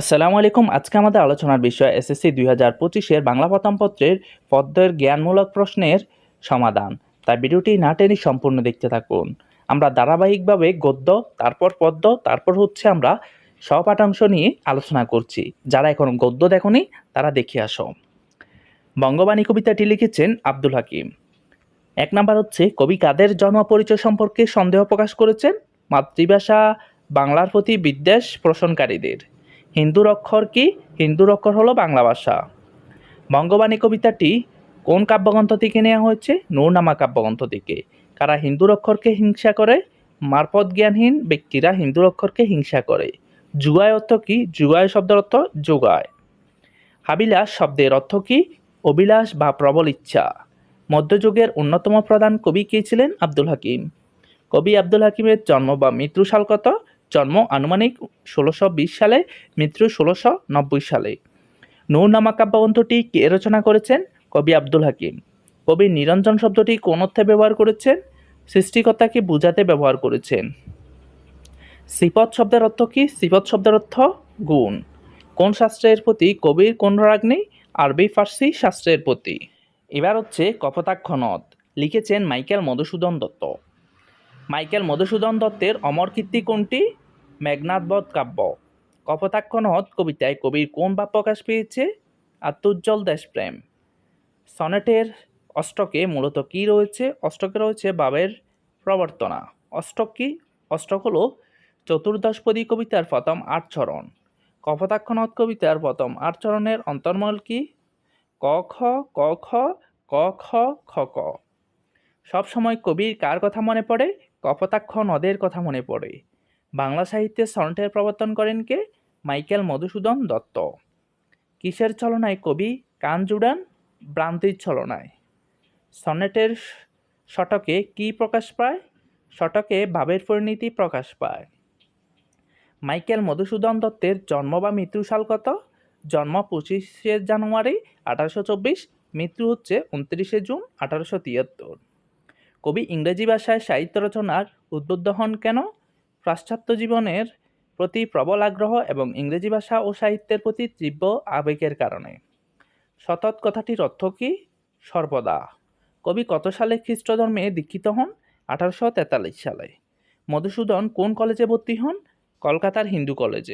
আসসালামু আলাইকুম। আজকে আমাদের আলোচনার বিষয় এসএসসি দুই হাজার পঁচিশের বাংলা প্রথম পত্রের পদ্মের জ্ঞানমূলক প্রশ্নের সমাধান। তাই ভিডিওটি না টেনে সম্পূর্ণ দেখতে থাকুন। আমরা ধারাবাহিকভাবে গদ্য, তারপর পদ্য, তারপর হচ্ছে আমরা সহপাঠাংশ নিয়ে আলোচনা করছি। যারা এখন গদ্য দেখনি, তারা দেখে আসো। বঙ্গবাণী কবিতাটি লিখেছেন আব্দুল হাকিম। এক নাম্বার হচ্ছে, কবি কাদের জন্ম পরিচয় সম্পর্কে সন্দেহ প্রকাশ করেছেন? মাতৃভাষা, বাংলার প্রতি বিদ্বেষ পোষণকারীদের। হিন্দুর অক্ষর কি? হিন্দুর অক্ষর হলো বাংলা ভাষা। বঙ্গবাণী কবিতাটি কোন কাব্যগ্রন্থ থেকে নেওয়া হয়েছে? নূরনামা কাব্যগ্রন্থ থেকে। কারা হিন্দুর অক্ষরকে হিংসা করে? মারফত জ্ঞানহীন ব্যক্তিরা হিন্দুর অক্ষরকে হিংসা করে। যুগায় অর্থ কি? যুগায় শব্দের অর্থ যোগায়। হাবিলাস শব্দের অর্থ কি? অভিলাষ বা প্রবল ইচ্ছা। মধ্যযুগের অন্যতম প্রধান কবি কে ছিলেন? আব্দুল হাকিম। কবি আব্দুল হাকিমের জন্ম বা মৃত্যু সাল কত? জন্ম আনুমানিক ষোলোশো বিশ সালে, মৃত্যু ষোলোশো নব্বই সালে। নূরনামা কাব্যগ্রন্থটি কে রচনা করেছেন? কবি আব্দুল হাকিম। কবি নিরঞ্জন শব্দটি কোন অর্থে ব্যবহার করেছেন? সৃষ্টিকর্তাকে বোঝাতে ব্যবহার করেছেন? সিপত শব্দের অর্থ কি? সিপত শব্দের অর্থ গুণ। কোন শাস্ত্রের প্রতি কবির কোন রাগ নেই? আরবি, ফার্সি শাস্ত্রের প্রতি। এবার হচ্ছে কপোতাক্ষ নদ লিখেছেন মাইকেল মধুসূদন দত্ত। মাইকেল মধুসূদন দত্তের অমর কীর্তি কোনটি? মেঘনাথবধ কাব্য। কপোতাক্ষ নদ কবিতায় কবির কোন ভাব প্রকাশ পেয়েছে? আত্মোজ্জ্বল দেশপ্রেম সনেটের অষ্টকে মূলত কী রয়েছে অষ্টকে রয়েছে ভাবের প্রবর্তনা অষ্টক কি? অষ্টক হল চতুর্দশপদী কবিতার প্রথম আট চরণ কবিতার প্রথম আট চরণের অন্তর্মল কি? ক, খ ক খ ক, খ খ, ক। সবসময় কবির কার কথা মনে পড়ে কপোতাক্ষ নদের কথা মনে পড়ে বাংলা সাহিত্যে সনেটের প্রবর্তন করেন কে? মাইকেল মধুসূদন দত্ত। কিসের ছলনায় কবি? কান জুড়ান? ভ্রান্তির ছলনায়। সনেটের শটকে কি প্রকাশ পায়? শটকে ভাবের পরিণতি প্রকাশ পায়। মাইকেল মধুসূদন দত্তের জন্ম বা মৃত্যু সাল কত? জন্ম পঁচিশে জানুয়ারি আঠারোশো চব্বিশ, মৃত্যু হচ্ছে উনত্রিশে জুন আঠারোশো তিয়াত্তর। কবি ইংরেজি ভাষায় সাহিত্য রচনার উদ্বুদ্ধ হন কেন? পাশ্চাত্য জীবনের প্রতি প্রবল আগ্রহ এবং ইংরেজি ভাষা ও সাহিত্যের প্রতি তীব্র আবেগের কারণে। সতৎ কথাটির অর্থ কী? সর্বদা। কবি কত সালে খ্রিস্ট ধর্মে দীক্ষিত হন? আঠারোশো তেতাল্লিশ সালে। মধুসূদন কোন কলেজে ভর্তি হন? কলকাতার হিন্দু কলেজে।